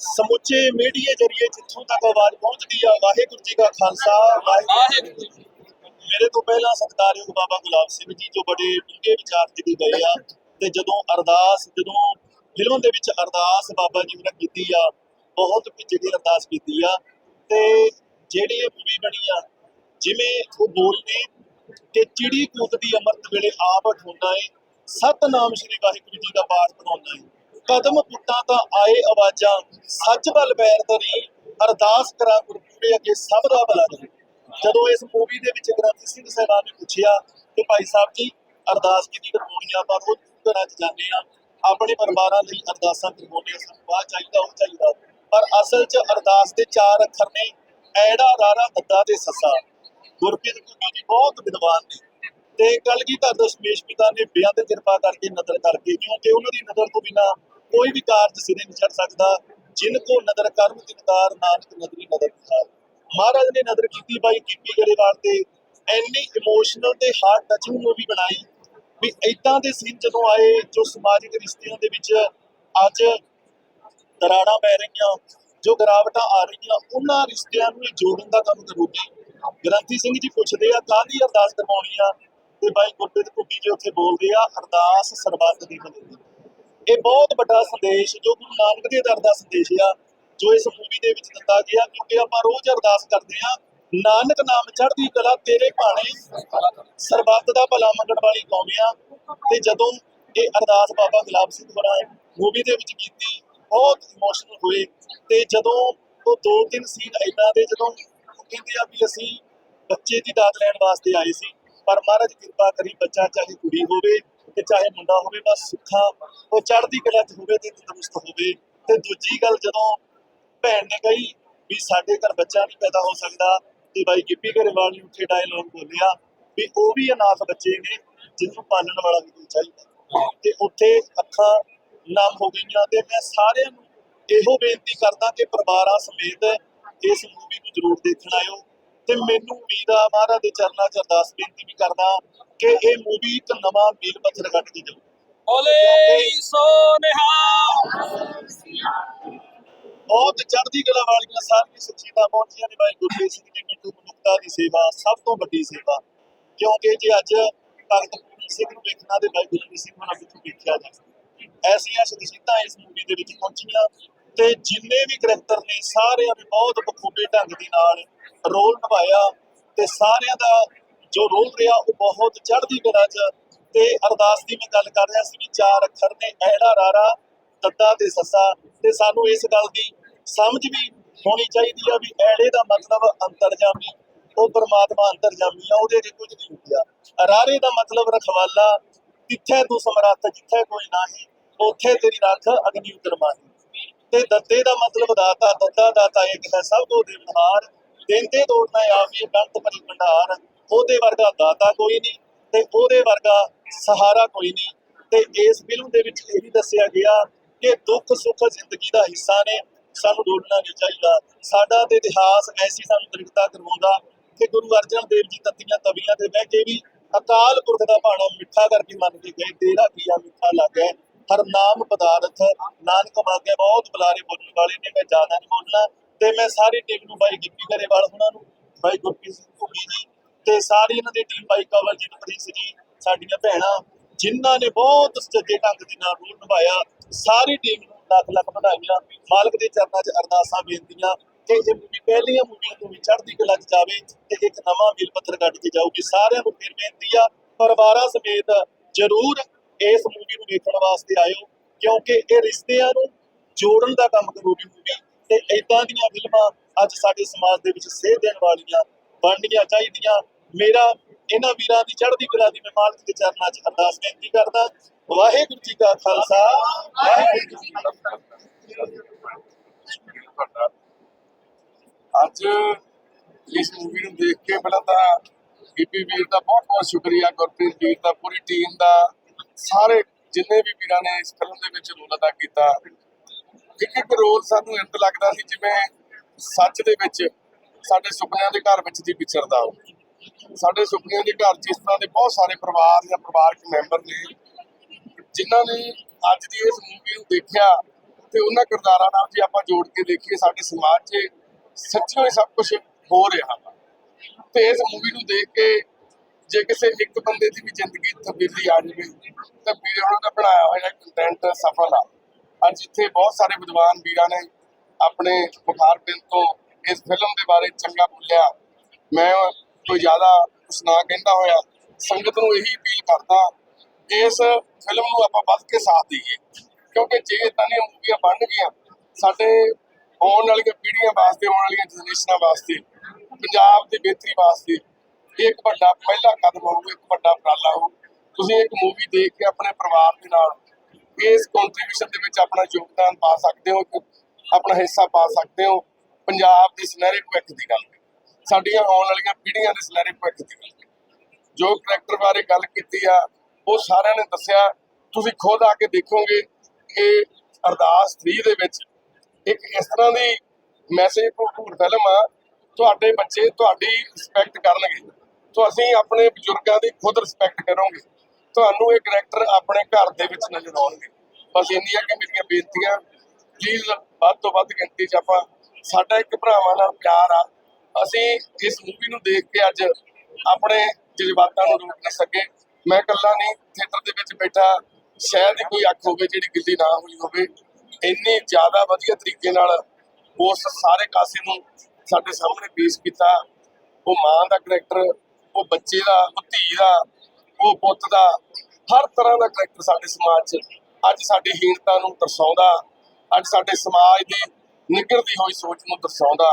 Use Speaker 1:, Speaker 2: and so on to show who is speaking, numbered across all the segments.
Speaker 1: ਸਮੁੱਚੇ ਮੀਡੀਆ ਜਰੀਏ ਜਿੱਥੋਂ ਤੱਕ ਆਵਾਜ਼ ਪਹੁੰਚਦੀ ਆ ਵਾਹਿਗੁਰੂ ਜੀ ਕਾ ਖਾਲਸਾ ਵਾਹਿਗੁਰੂ ਜੀ। ਮੇਰੇ ਤੋਂ ਪਹਿਲਾਂ ਸਤਿਕਾਰਯੋਗ ਬਾਬਾ ਗੁਲਾਬ ਸਿੰਘ ਜੀ ਜੋ ਬੜੇ ਡੂੰਘੇ ਵਿਚਾਰ ਦੇ ਗਏ ਆ ਤੇ ਜਦੋਂ ਅਰਦਾਸ ਜਦੋਂ ਫਿਲਮ ਦੇ ਵਿੱਚ ਅਰਦਾਸ ਬਾਬਾ ਜੀ ਨੇ ਕੀਤੀ ਆ ਬਹੁਤ ਜਿਹੜੀ ਅਰਦਾਸ ਕੀਤੀ ਆ ਤੇ ਜਿਹੜੀ ਇਹ ਮੂਵੀ ਬਣੀ ਆ ਜਿਵੇਂ ਉਹ ਬੋਲਦੇ ਕਿ ਚਿੜੀ ਕੂਦਦੀ ਅੰਮ੍ਰਿਤ ਵੇਲੇ ਆਪ ਠੋਂਦਾ ਏ ਸਤਨਾਮ ਸ੍ਰੀ ਵਾਹਿਗੁਰੂ ਜੀ ਦਾ ਪਾਠ ਕਰਾਉਂਦਾ ਏ ਕਦਮ ਪੁੱਟਾਂ ਤਾਂ ਆਏ ਆਵਾਜ਼ਾਂ। ਸੱਚ ਵੱਲ ਬੈਰ ਧਰੀ ਅਰਦਾਸ ਕਰਾ ਗੁਰਪੂਰੇ ਅੱਗੇ ਸਭ ਦਾ ਭਲਾ ਕਰੇ। ਜਦੋਂ ਇਸ ਮੂਵੀ ਦੇ ਵਿੱਚ ਗ੍ਰੰਥੀ ਸਿੰਘ ਸਾਹਿਬਾਨ ਨੇ ਪੁੱਛਿਆ ਕਿ ਭਾਈ ਸਾਹਿਬ ਜੀ, ਅਰਦਾਸ ਕਿਹਦੀ ਕਰਵਾਉਣੀ ਆ? ਪਰ ਉਹ ਘਰਾਂ 'ਚ ਜਾਂਦੇ ਆ ਆਪਣੇ ਪਰਿਵਾਰਾਂ ਲਈ ਅਰਦਾਸਾਂ ਕਰਵਾਉਂਦੇ ਆ ਸਾਨੂੰ ਆਹ ਚਾਹੀਦਾ, ਉਹ ਚਾਹੀਦਾ। ਪਰ ਅਸਲ 'ਚ ਅਰਦਾਸ ਦੇ ਚਾਰ ਅੱਖਰ ਨੇ, ਐੜਾ ਰਾਰਾ ਦੱਦਾ ਤੇ ਸੱਸਾ। ਗੁਰਪ੍ਰੀਤ ਗੁਰੂ ਜੀ ਬਹੁਤ ਵਿਦਵਾਨ ਨੇ। ਤੇ ਕਲਗੀਧਰ ਦਸ਼ਮੇਸ਼ ਪਿਤਾ ਨੇ ਬੇਅੰਤ ਕਿਰਪਾ ਕਰਕੇ ਨਦਰ ਕਰਕੇ, ਕਿਉਂਕਿ ਉਹਨਾਂ ਦੀ ਨਜ਼ਰ ਤੋਂ ਬਿਨਾ ਕੋਈ ਵੀ ਕਾਰਜ ਸਿਰੇ ਨਹੀਂ ਚੜ ਸਕਦਾ, ਜਿਨ ਕੋ ਨਦਰ ਕਰਮ ਦਿਨਦਾਰ ਨਾਨਕ ਨਦਰੀ ਨਦਰ ਦਿਖਾਰ ਮਹਾਰਾਜ ਨੇ ਨਦਰ ਕੀਤੀ ਬਾਈ ਕੀਪੀ ਗਰੇਵਾਲ ਤੇ ਐਨੀ ਇਮੋਸ਼ਨਲ ਤੇ ਹਾਰਟ ਟਚਿੰਗ ਮੂਵੀ ਬਣਾਈ ਵੀ ਇਦਾਂ ਦੇ ਸੀਨ ਜਦੋਂ ਆਏ, ਜੋ ਸਮਾਜਿਕ ਰਿਸ਼ਤਿਆਂ ਦੇ ਵਿੱਚ ਅੱਜ ਦਰਾੜਾਂ ਪੈ ਰਹੀਆਂ, ਜੋ ਗਰਾਵਟਾਂ ਆ ਰਹੀਆਂ, ਉਹਨਾਂ ਰਿਸ਼ਤਿਆਂ ਨੂੰ ਜੋੜਨ ਦਾ ਕੰਮ ਕਰੂਗੀ। ਗ੍ਰੰਥੀ ਸਿੰਘ ਜੀ ਪੁੱਛਦੇ ਆ, ਕਾਹਦੀ ਅਰਦਾਸ ਕਰਵਾਉਣੀ ਆ? ਤੇ ਬਾਈ ਗੁਰਪ੍ਰੀਤ ਭੁੱਗੀ ਜੀ ਉੱਥੇ ਬੋਲਦੇ ਆ, ਅਰਦਾਸ ਸਰਬੱਤ ਦੀ ਮਦਦ ਇਹ ਬਹੁਤ ਵੱਡਾ ਸੰਦੇਸ਼, ਜੋ ਗੁਰੂ ਨਾਨਕ ਦੇ ਦਰ ਦਾ ਸੰਦੇਸ਼ ਆ, ਜੋ ਇਸ ਮੂਵੀ ਦੇ ਵਿੱਚ ਦਿੱਤਾ ਗਿਆ, ਕਿਉਂਕਿ ਆਪਾਂ ਰੋਜ਼ ਅਰਦਾਸ ਕਰਦੇ ਆ ਨਾਨਕ ਨਾਮ ਚੜ੍ਹਦੀ ਕਲਾ ਤੇਰੇ ਭਾਣੇ, ਸਰਬੱਤ ਦਾ ਭਲਾ ਮੰਗਣ ਵਾਲੀ ਕੌਮ ਆ। ਤੇ ਜਦੋਂ ਇਹ ਅਰਦਾਸ ਬਾਬਾ ਗੁਲਾਬ ਸਿੰਘ ਹੋਰਾਂ ਮੂਵੀ ਦੇ ਵਿੱਚ ਕੀਤੀ, ਬਹੁਤ ਇਮੋਸ਼ਨਲ ਹੋਏ ਤੇ ਜਦੋਂ ਉਹ ਦੋ ਤਿੰਨ ਸੀਨ ਇਦਾਂ ਦੇ, ਜਦੋਂ ਕਹਿੰਦੇ ਆ ਵੀ ਅਸੀਂ ਬੱਚੇ ਦੀ ਦਾਤ ਲੈਣ ਵਾਸਤੇ ਆਏ ਸੀ, ਪਰ ਮਹਾਰਾਜ ਕਿਰਪਾ ਕਰੀ ਬੱਚਾ ਚਾਹੇ ਕੁੜੀ ਹੋਵੇ ਤੇ ਚਾਹੇ ਮੁੰਡਾ ਹੋਵੇ ਬਸ ਸੁੱਖਾ, ਉਹ ਚੜ੍ਹਦੀ ਕਲਾ 'ਚ ਹੋਵੇ ਤੇ ਤੰਦਰੁਸਤ ਹੋਵੇ। ਤੇ ਦੂਜੀ ਗੱਲ ਜਦੋਂ ਭੈਣ ਨੇ ਕਹੀ ਵੀ ਸਾਡੇ ਘਰ ਬੱਚਾ ਨਹੀਂ ਪੈਦਾ ਹੋ ਸਕਦਾ, ਤੇ ਬਾਈ ਗਿੱਪੀ ਗਰੇਵਾਲ ਨੇ ਉੱਥੇ ਡਾਇਲੋਗ ਬੋਲਿਆ ਵੀ ਉਹ ਵੀ ਅਨਾਥ ਬੱਚੇ ਨੇ ਜਿਹਨੂੰ ਪਾਲਣ ਵਾਲਾ ਵੀ ਕੋਈ ਚਾਹੀਦਾ। ਤੇ ਉੱਥੇ ਅੱਖਾਂ ਨਮ ਹੋ ਗਈਆਂ ਤੇ ਮੈਂ ਸਾਰਿਆਂ ਨੂੰ ਇਹੋ ਬੇਨਤੀ ਕਰਦਾ ਕਿ ਪਰਿਵਾਰਾਂ ਸਮੇਤ ਇਸ ਮੂਵੀ ਨੂੰ ਜ਼ਰੂਰ ਦੇਖਣ ਆਇਓ। ਤੇ ਮੈਨੂੰ ਉਮੀਦ ਆ ਮਹਾਰਾਜ ਦੇ ਚਰਨਾਂ 'ਚ ਅਰਦਾਸ ਬੇਨਤੀ ਵੀ ਕਰਦਾ ਕਿ ਇਹ ਮੂਵੀ ਇੱਕ ਨਵਾਂ ਮੀਲ ਪੱਥਰ ਕੱਢ ਕੇ ਜਾਊ
Speaker 2: ਬੋਲੇ ਸੋਨਿਹਾ
Speaker 1: ਬਹੁਤ ਚੜ੍ਹਦੀ ਕਲਾ ਵਾਲੀਆਂ ਸਾਰੀਆਂ ਸੱਚੀਆਂ ਪਹੁੰਚੀਆਂ ਨੇ ਗੁਰਦੇਵ ਸਿੰਘ ਜੀ ਮਿੱਟੂ ਮਨੁੱਖਤਾ ਦੀ ਸੇਵਾ ਸਭ ਤੋਂ ਵੱਡੀ ਸੇਵਾ। ਕਿਉਂਕਿ ਜੇ ਅੱਜ ਭਗਤ ਪੂਰਨ ਸਿੰਘ ਨੂੰ ਵੇਖਣਾ ਤੇ ਬਾਈ ਗੁਰਦੇਵ ਸਿੰਘ ਨੂੰ ਵੇਖਿਆ ਜਾ ਸਕਦਾ ਐਸੀਆਂ ਸ਼ਖਸੀਅਤਾਂ ਇਸ ਮੂਵੀ ਦੇ ਵਿੱਚ ਪਹੁੰਚੀਆਂ। ਤੇ ਜਿੰਨੇ ਵੀ ਕਰੈਕਟਰ ਨੇ ਸਾਰਿਆਂ ਨੇ ਬਹੁਤ ਬਖੂਬੀ ਢੰਗ ਦੇ ਨਾਲ ਰੋਲ ਨਿਭਾਇਆ ਤੇ ਸਾਰਿਆਂ ਦਾ ਜੋ ਰੋਲ ਰਿਹਾ ਉਹ ਬਹੁਤ ਚੜ੍ਹਦੀ ਕਲਾ 'ਚ। ਤੇ ਅਰਦਾਸ ਦੀ ਮੈਂ ਗੱਲ ਕਰ ਰਿਹਾ ਸੀ ਵੀ ਚਾਰ ਅੱਖਰ ਨੇ, ਐੜਾ ਰਾਰਾ ਦੱਦਾ ਤੇ ਸੱਸਾ। ਤੇ ਸਾਨੂੰ ਇਸ ਗੱਲ ਦੀ ਸਮਝ ਵੀ ਹੋਣੀ ਚਾਹੀਦੀ ਆ ਵੀ ਐੜੇ ਦਾ ਮਤਲਬ ਅੰਤਰਜਾਮੀ ਉਹ ਪਰਮਾਤਮਾ ਅੰਤਰਜਾਮੀ ਆ, ਉਹਦੇ ਅੱਗੇ ਕੁਝ ਨਹੀਂ ਹੁੰਦਾ ਰਾਰੇ ਦਾ ਮਤਲਬ ਰਖਵਾਲਾ, ਜਿੱਥੇ ਤੂੰ ਸਮਰੱਥ, ਜਿੱਥੇ ਕੋਈ ਨਹੀਂ, ਉੱਥੇ ਤੇਰੀ ਰੱਖ ਅਗਨੀ ਉਤਰ ਤੇ ਦੱਤੇ ਦਾ ਮਤਲਬ ਦਾਤਾ ਦੱਦਾ ਦਾਤਾ ਇੱਕ ਹੈ ਸਭ ਤੋਂ ਦੇਵਹਾਰ ਦੇਂਦੇ ਤੋੜਨਾ ਆਵੀ ਕੰਤ ਭਰੀ ਭੰਡਾਰ, ਉਹਦੇ ਵਰਗਾ ਦਾਤਾ ਕੋਈ ਨਹੀਂ ਤੇ ਉਹਦੇ ਵਰਗਾ ਸਹਾਰਾ ਕੋਈ ਨਹੀਂ। ਤੇ ਇਸ ਫਿਲਮ ਦੇ ਵਿੱਚ ਇਹ ਵੀ ਦੱਸਿਆ ਗਿਆ ਕਿ ਦੁੱਖ ਸੁੱਖ ਜ਼ਿੰਦਗੀ ਦਾ ਹਿੱਸਾ ਨੇ ਸਾਨੂੰ ਡੋਲਣਾ ਨਹੀਂ ਚਾਹੀਦਾ। ਸਾਡਾ ਤੇ ਇਤਿਹਾਸ ਐਸੀ ਸਾਨੂੰ ਦ੍ਰਿੜਤਾ ਕਰਵਾਉਂਦਾ ਕਿ ਗੁਰੂ ਅਰਜਨ ਦੇਵ ਜੀ ਤੱਤੀਆਂ ਤਵੀਆਂ ਤੇ ਬਹਿ ਕੇ ਵੀ ਅਕਾਲ ਪੁਰਖ ਦਾ ਭਾਣਾ ਮਿੱਠਾ ਕਰਕੇ ਮੰਨ ਕੇ ਗਏ, ਤੇਰਾ ਪੀਆ ਮਿੱਠਾ ਲੱਗੈ ਹਰ ਨਾਮ ਪਦਾਰਥ, ਨਾਨਕ ਮੰਗੇ ਬਹੁਤ ਬੁਲਾਰੇ ਬੋਲਣ ਵਾਲੇ ਨੇ, ਮੈਂ ਜ਼ਿਆਦਾ ਨਹੀਂ ਬੋਲਣਾ। ਤੇ ਮੈਂ ਸਾਰੀ ਟੀਮ ਨੂੰ ਬਾਈ ਗਿੱਪੀ ਗਰੇਵਾਲ ਉਹਨਾਂ ਨੂੰ, ਬਾਈ ਗੁਰਪ੍ਰੀਤ ਸਿੰਘ ਘੁੱਗੀ ਜੀ, ਤੇ ਸਾਰੀ ਇਹਨਾਂ ਦੀ ਟੀਮ ਬਾਈ ਕਵਲਜੀਤ ਪ੍ਰਿੰਸ ਜੀ, ਸਾਡੀਆਂ ਭੈਣਾਂ, ਜਿਨ੍ਹਾਂ ਨੇ ਬਹੁਤ ਸੁਚੱਜੇ ਢੰਗ ਦੇ ਨਾਲ ਰੋਲ ਨਿਭਾਇਆ। ਸਾਰੀ ਟੀਮ ਨੂੰ ਲੱਖ ਲੱਖ ਵਧਾਈਆਂ। ਮਾਲਕ ਦੇ ਚਰਨਾਂ 'ਚ ਅਰਦਾਸਾਂ ਬੇਨਤੀਆਂ ਕਿ ਇਹ ਮੂਵੀ ਪਹਿਲੀਆਂ ਮੂਵੀਆਂ ਤੋਂ ਵੀ ਚੜ੍ਹਦੀ ਕਲਾ 'ਚ ਜਾਵੇ ਤੇ ਇੱਕ ਨਵਾਂ ਮੀਲ ਪੱਥਰ ਕੱਢ ਕੇ ਜਾਊਗੀ। ਸਾਰਿਆਂ ਨੂੰ ਫਿਰ ਬੇਨਤੀ ਆ, ਪਰਿਵਾਰਾਂ ਸਮੇਤ ਜ਼ਰੂਰ ਇਸ ਮੂਵੀ ਨੂੰ ਦੇਖਣ ਵਾਸਤੇ ਆਇਓ, ਕਿਉਂਕਿ ਇਹ ਰਿਸ਼ਤਿਆਂ ਨੂੰ ਜੋੜਨ ਦਾ ਕੰਮ ਕਰੂਗੀ ਮੂਵੀ ਤੇ ਇਦਾਂ ਦੀਆਂ ਫਿਲਮਾਂ ਅੱਜ ਸਾਡੇ ਸਮਾਜ ਦੇ ਵਿੱਚ ਸੇਧ ਦੇਣ ਵਾਲੀਆਂ, ਬਣਨੀਆਂ ਚਾਹੀਦੀਆਂ। ਮੇਰਾ, ਇਹਨਾਂ ਵੀਰਾਂ ਦੀ ਚੜ੍ਹਦੀ ਕਲਾ ਦੀ ਮੈਂ ਮਾਲਕ ਦੇ ਚਰਨਾਂ 'ਚ ਅਰਦਾਸ ਬੇਨਤੀ ਕਰਦਾ। ਵਾਹਿਗੁਰੂ ਜੀ ਕਾ ਖਾਲਸਾ, ਵਾਹਿਗੁਰੂ ਜੀ ਕੀ ਫਤਿਹ।
Speaker 3: ਅੱਜ ਇਸ ਮੂਵੀ ਨੂੰ ਦੇਖ ਕੇ ਬੜਾ ਤਾਂ ਬੀਬੀ ਵੀਰ ਦਾ ਬਹੁਤ ਬਹੁਤ ਸ਼ੁਕਰੀਆ, ਗੁਰਪ੍ਰੀਤ ਵੀਰ ਦਾ, ਪੂਰੀ ਟੀਮ ਦਾ ਸਾਰੇ ਜਿੰਨੇ ਵੀ ਵੀਰਾਂ ਨੇ ਇਸ ਫਿਲਮ ਦੇ ਵਿੱਚ ਰੋਲ ਅਦਾ ਕੀਤਾ, ਇੱਕ ਇੱਕ ਰੋਲ ਸਾਨੂੰ ਇੰਤ ਲੱਗਦਾ ਸੀ ਜਿਵੇਂ ਸੱਚ ਦੇ ਵਿੱਚ ਸਾਡੇ ਸੁਪਨਿਆਂ ਦੇ ਘਰ ਵਿੱਚ ਦੀ ਵਿਚਰਦਾ ਹੋ ਸਾਡੇ ਸੁਪਨਿਆਂ ਦੇ ਘਰ 'ਚ ਤਰ੍ਹਾਂ ਦੇ ਬਹੁਤ ਸਾਰੇ ਪਰਿਵਾਰ ਜਾਂ ਪਰਿਵਾਰਕ ਮੈਂਬਰ ਨੇ, ਜਿਨ੍ਹਾਂ ਨੇ ਅੱਜ ਦੀ ਇਸ ਮੂਵੀ ਨੂੰ ਦੇਖਿਆ ਤੇ ਉਹਨਾਂ ਕਿਰਦਾਰਾਂ ਨਾਲ ਜੇ ਆਪਾਂ ਜੋੜ ਕੇ ਦੇਖੀਏ, ਸਾਡੇ ਸਮਾਜ 'ਚ ਸੱਚੀ ਹੀ ਸਭ ਕੁਝ ਹੋ ਰਿਹਾ ਵਾ। ਤੇ ਇਸ ਮੂਵੀ ਨੂੰ ਦੇਖ ਕੇ ਜੇ ਕਿਸੇ ਇੱਕ ਬੰਦੇ ਦੀ ਵੀ ਜ਼ਿੰਦਗੀ ਤਬਦੀਲੀ ਆ ਜਾਵੇ, ਤਾਂ ਵੀਰ ਹੋਣਾ ਦਾ ਬਣਾਇਆ ਹੋਇਆ ਕੰਟੈਂਟ ਸਫਲ ਆ। ਅੱਜ ਇੱਥੇ ਬਹੁਤ ਸਾਰੇ ਵਿਦਵਾਨ ਵੀਰਾਂ ਨੇ ਆਪਣੇ ਬੁਖਾਰ ਪਿੰਡ ਤੋਂ ਇਸ ਫਿਲਮ ਦੇ ਬਾਰੇ ਚੰਗਾ ਬੋਲਿਆ। ਮੈਂ ਕੋਈ ਜ਼ਿਆਦਾ ਕੁਛ ਨਾ ਕਹਿੰਦਾ ਹੋਇਆ, ਸੰਗਤ ਨੂੰ ਇਹੀ ਅਪੀਲ ਕਰਦਾ, ਇਸ ਫਿਲਮ ਨੂੰ ਆਪਾਂ ਵੱਧ ਕੇ ਸਾਥ ਦਈਏ। ਕਿਉਂਕਿ ਜੇ ਇਦਾਂ ਦੀਆਂ ਮੂਵੀਆਂ ਬਣ ਗਈਆਂ, ਸਾਡੇ ਆਉਣ ਵਾਲੀਆਂ ਪੀੜ੍ਹੀਆਂ ਵਾਸਤੇ, ਆਉਣ ਵਾਲੀਆਂ ਜਨਰੇਸ਼ਨਾਂ ਵਾਸਤੇ, ਪੰਜਾਬ ਦੀ ਬਿਹਤਰੀ ਵਾਸਤੇ ਇਹ ਇੱਕ ਵੱਡਾ, ਪਹਿਲਾ ਕਦਮ ਹੋਊਗਾ ਇੱਕ ਵੱਡਾ ਉਪਰਾਲਾ ਹੋਊ ਤੁਸੀਂ ਇੱਕ ਮੂਵੀ ਦੇਖ ਕੇ ਆਪਣੇ ਪਰਿਵਾਰ ਦੇ ਨਾਲ ਇਸ ਕੰਟਰੀਬਿਊਸ਼ਨ ਦੇ ਵਿੱਚ ਆਪਣਾ ਯੋਗਦਾਨ ਪਾ ਸਕਦੇ ਹੋ ਆਪਣਾ ਹਿੱਸਾ ਪਾ ਸਕਦੇ ਹੋ। ਪੰਜਾਬ ਦੇ ਸੁਨਹਿਰੇ ਭਵਿੱਖ ਦੀ ਗੱਲ ਸਾਡੀਆਂ ਆਉਣ ਵਾਲੀਆਂ ਪੀੜ੍ਹੀਆਂ ਦੇ ਸੁਨਹਿਰੇ ਭਵਿੱਖ ਦੀ ਗੱਲ ਜੋ ਕਰੈਕਟਰ ਬਾਰੇ ਗੱਲ ਕੀਤੀ ਆ, ਉਹ ਸਾਰਿਆਂ ਨੇ ਦੱਸਿਆ। ਤੁਸੀਂ ਖੁਦ ਆ ਕੇ ਦੇਖੋਗੇ ਕਿ ਅਰਦਾਸ 3 ਦੇ ਵਿੱਚ ਇੱਕ ਇਸ ਤਰ੍ਹਾਂ ਦੀ ਮੈਸੇਜ ਭਰਪੂਰ ਫਿਲਮ ਆ। ਤੁਹਾਡੇ ਬੱਚੇ ਤੁਹਾਡੀ ਰਿਸਪੈਕਟ ਕਰਨਗੇ। ਤਾਂ ਅਸੀਂ ਆਪਣੇ ਬਜ਼ੁਰਗਾਂ ਦੀ ਖੁਦ ਰਿਸਪੈਕਟ ਕਰੋਗੇ। ਤੁਹਾਨੂੰ ਇਹ ਕਰੈਕਟਰ ਆਪਣੇ ਘਰ ਦੇ ਵਿੱਚ ਨਜ਼ਰ ਆਉਣਗੇ। ਬਸ ਇੰਨੀਆਂ ਕਿ ਮੇਰੀਆਂ ਬੇਨਤੀਆਂ ਪਲੀਜ਼ ਵੱਧ ਤੋਂ ਵੱਧ ਗਿਣਤੀ 'ਚ ਆਪਾਂ ਸਾਡਾ ਇੱਕ ਭਰਾਵਾਂ ਨਾਲ ਪਿਆਰ ਆ। ਅਸੀਂ ਇਸ ਮੂਵੀ ਨੂੰ ਦੇਖ ਕੇ ਅੱਜ ਆਪਣੇ ਜਜ਼ਬਾਤਾਂ ਨੂੰ ਰੋਕ ਨਹੀਂ ਸਕੇ। ਮੈਂ ਇਕੱਲਾ ਨਹੀਂ ਥੀਏਟਰ ਦੇ ਵਿੱਚ ਬੈਠਾ, ਸ਼ਾਇਦ ਹੀ ਕੋਈ ਅੱਖ ਹੋਵੇ ਜਿਹੜੀ ਗਿੱਲੀ ਨਾ ਹੋਈ ਹੋਵੇ। ਇੰਨੀ ਜ਼ਿਆਦਾ ਵਧੀਆ ਤਰੀਕੇ ਨਾਲ ਉਸ ਸਾਰੇ ਕਾਸੇ ਨੂੰ ਸਾਡੇ ਸਾਹਮਣੇ ਪੇਸ਼ ਕੀਤਾ। ਉਹ ਮਾਂ ਦਾ ਕਰੈਕਟਰ ਉਹ ਬੱਚੇ ਦਾ, ਉਹ ਧੀ ਦਾ, ਉਹ ਪੁੱਤ ਦਾ, ਹਰ ਤਰ੍ਹਾਂ ਦਾ ਕਰੈਕਟਰ ਸਾਡੇ ਸਮਾਜ 'ਚ ਅੱਜ ਸਾਡੀ ਹੀਣਤਾ ਨੂੰ ਦਰਸਾਉਂਦਾ, ਅੱਜ ਸਾਡੇ ਸਮਾਜ ਦੀ ਨਿਗਰਦੀ ਹੋਈ ਸੋਚ ਨੂੰ ਦਰਸਾਉਂਦਾ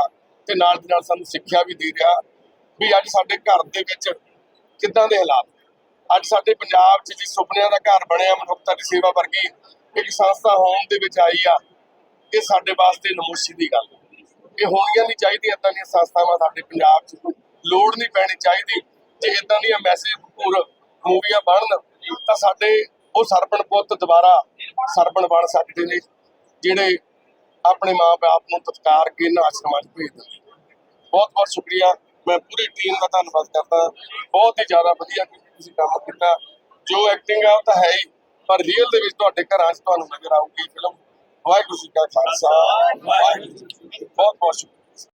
Speaker 3: ਤੇ ਨਾਲ ਦੀ ਨਾਲ ਸਾਨੂੰ ਸਿੱਖਿਆ ਵੀ ਦੇ ਰਿਹਾ ਵੀ ਅੱਜ ਸਾਡੇ ਘਰ ਦੇ ਵਿੱਚ ਕਿੱਦਾਂ ਦੇ ਹਾਲਾਤ ਅੱਜ ਸਾਡੇ ਪੰਜਾਬ 'ਚ ਜੀ ਸੁਪਨਿਆਂ ਦਾ ਘਰ ਬਣਿਆ, ਮਨੁੱਖਤਾ ਦੀ ਸੇਵਾ ਵਰਗੀ ਇੱਕ ਸੰਸਥਾ ਹੋਣ ਦੇ ਵਿੱਚ ਆਈ ਆ, ਇਹ ਸਾਡੇ ਵਾਸਤੇ ਨਮੋਸ਼ੀ ਦੀ ਗੱਲ ਇਹ ਹੋਣੀਆਂ ਨਹੀਂ ਚਾਹੀਦੀਆਂ ਇਦਾਂ ਦੀਆਂ ਸੰਸਥਾਵਾਂ ਸਾਡੇ ਪੰਜਾਬ 'ਚ। ਲੋੜ ਨਹੀਂ ਪੈਣੀ ਚਾਹੀਦੀ। ਜੇ ਇਦਾਂ ਦੀਆਂ ਮੈਸੇਜ ਭਰਪੂਰ ਮੂਵੀਆਂ ਬਣਨ, ਤਾਂ ਸਾਡੇ ਉਹ ਸਰਪਣ ਪੁੱਤ ਦੁਬਾਰਾ ਸਰਪਣ ਬਣ ਸਕਦੇ ਨੇ, ਜਿਹੜੇ ਆਪਣੇ ਮਾਂ-ਬਾਪ ਨੂੰ ਤਤਕਾਰ ਕੇ ਇਹਨਾਂ ਆਸ਼ਰਮਾਂ 'ਚ ਭੇਜ ਦਿੰਦੇ ਬਹੁਤ ਬਹੁਤ ਸ਼ੁਕਰੀਆ। ਮੈਂ ਪੂਰੀ ਟੀਮ ਦਾ ਧੰਨਵਾਦ ਕਰਦਾ। ਬਹੁਤ ਹੀ ਜ਼ਿਆਦਾ ਵਧੀਆ ਤੁਸੀਂ ਕੰਮ ਕੀਤਾ। ਜੋ ਐਕਟਿੰਗ ਆ, ਉਹ ਤਾਂ ਹੈ ਹੀ, ਪਰ ਰੀਅਲ ਦੇ ਵਿੱਚ ਤੁਹਾਡੇ ਘਰਾਂ 'ਚ ਤੁਹਾਨੂੰ ਨਜ਼ਰ ਆਊਗੀ ਫਿਲਮ ਵਾਹਿਗੁਰੂ ਜੀ ਕਾ ਖਾਲਸਾ। ਵਾਹਿਗੁਰੂ ਜੀ ਬਹੁਤ ਬਹੁਤ ਸ਼ੁਕਰੀਆ।